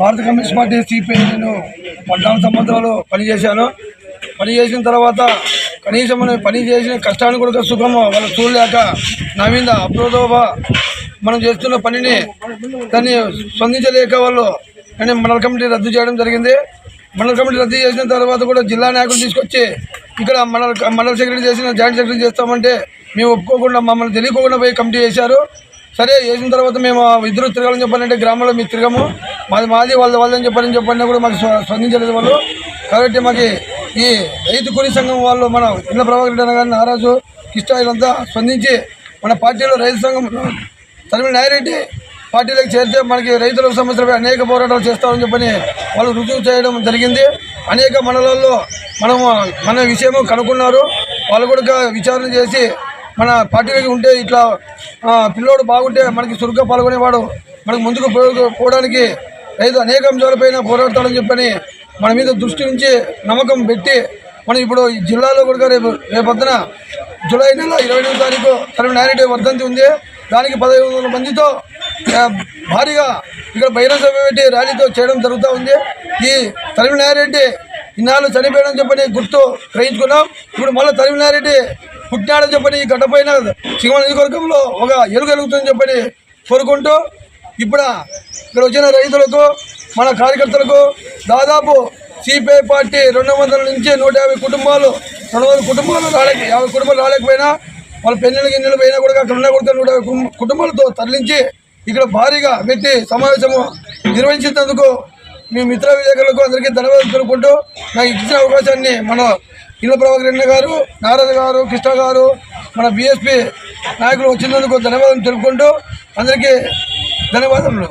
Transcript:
భారత communist party CPI నేను పద్నాలుగు సంవత్సరాలు పనిచేశాను. పని చేసిన తర్వాత కనీసం పని చేసిన కష్టాన్ని కూడా సుఖము వాళ్ళు చూడలేక నా మీద అప్రోధోభ మనం చేస్తున్న పనిని దాన్ని స్పందించలేక వాళ్ళు కానీ మండల కమిటీ రద్దు చేయడం జరిగింది. మండల కమిటీ రద్దు చేసిన తర్వాత కూడా జిల్లా నాయకులు తీసుకొచ్చి ఇక్కడ మండల మండల సెక్రటరీ చేసిన జాయింట్ సెక్రటరీ చేస్తామంటే మేము ఒప్పుకోకుండా మమ్మల్ని తెలియకోకుండా పోయి కమిటీ చేశారు సరే వేసిన తర్వాత మేము ఇద్దరు తిరగాలని చెప్పాలంటే గ్రామంలో మీరు తిరగము. మాది మాది వాళ్ళ వాళ్ళని చెప్పని చెప్పండి కూడా మాకు స్పందించలేదు వాళ్ళు. కాబట్టి మాకు ఈ రైతు కూలీ సంఘం వాళ్ళు మన ఇళ్ళ ప్రభాకర్ రెడ్డి అన్న గారిని నారాజు కిష్టా వీళ్ళంతా స్పందించి మన పార్టీలో రైతు సంఘం తరిమి నాయరెడ్డి పార్టీలోకి చేరితే మనకి రైతుల సమస్యలపై అనేక పోరాటాలు చేస్తామని చెప్పని వాళ్ళు రుజువు చేయడం జరిగింది. అనేక మండలాల్లో మనము మన విషయము కనుక్కున్నారు. వాళ్ళు కూడా విచారణ చేసి మన పార్టీలకి ఉంటే ఇట్లా పిల్లోడు బాగుంటే మనకి చురుగ్గా పాల్గొనేవాడు మనకు ముందుకు పోవడానికి రైతు అనేక అంశాలపైన పోరాడతాడని చెప్పని మన మీద దృష్టి నుంచి నమ్మకం పెట్టి మనం ఇప్పుడు ఈ జిల్లాలో కూడా రేపు రేపొద్దున జూలై నెల ఇరవై ఎనిమిది తారీఖు తరమి నారెడ్డి వర్ధంతి ఉంది. దానికి పదహైదు వందల మందితో భారీగా ఇక్కడ బహిరంగ సభ పెట్టి ర్యాలీతో చేయడం జరుగుతూ ఉంది. ఈ తరిమి ఇన్నాళ్ళు చనిపోయాడని చెప్పని గుర్తు గ్రహించుకున్నాం. ఇప్పుడు మళ్ళీ తరిమి నారెడ్డి పుట్టినాడని చెప్పని ఈ గడ్డపైన సింగమ నియోజకవర్గంలో ఒక ఎరుగు ఎలుగుతుందని చెప్పని కోరుకుంటూ ఇప్పుడు ఇక్కడ వచ్చిన రైతులకు మన కార్యకర్తలకు దాదాపు సిపిఐ పార్టీ రెండు వందల నుంచి నూట యాభై కుటుంబాలు రెండు వందల కుటుంబాలు రాలేక యాభై కుటుంబాలు రాలేకపోయినా వాళ్ళ పెళ్ళిళ్ళ గిన్నెలు పోయినా కూడా అక్కడ ఉన్న కూడా నూట యాభై కుటుంబాలతో తరలించి ఇక్కడ భారీగా వ్యక్తి సమావేశము నిర్వహించినందుకు మీ మిత్ర విలేకరులకు అందరికీ ధన్యవాదాలు తెలుపుకుంటూ నాకు ఇచ్చిన అవకాశాన్ని మన ఇళ్ళ ప్రభాకర్ రెడ్డి గారు నారద గారు కృష్ణ గారు మన బీఎస్పీ నాయకులు వచ్చినందుకు ధన్యవాదాలు తెలుపుకుంటూ అందరికీ ధన్యవాదములు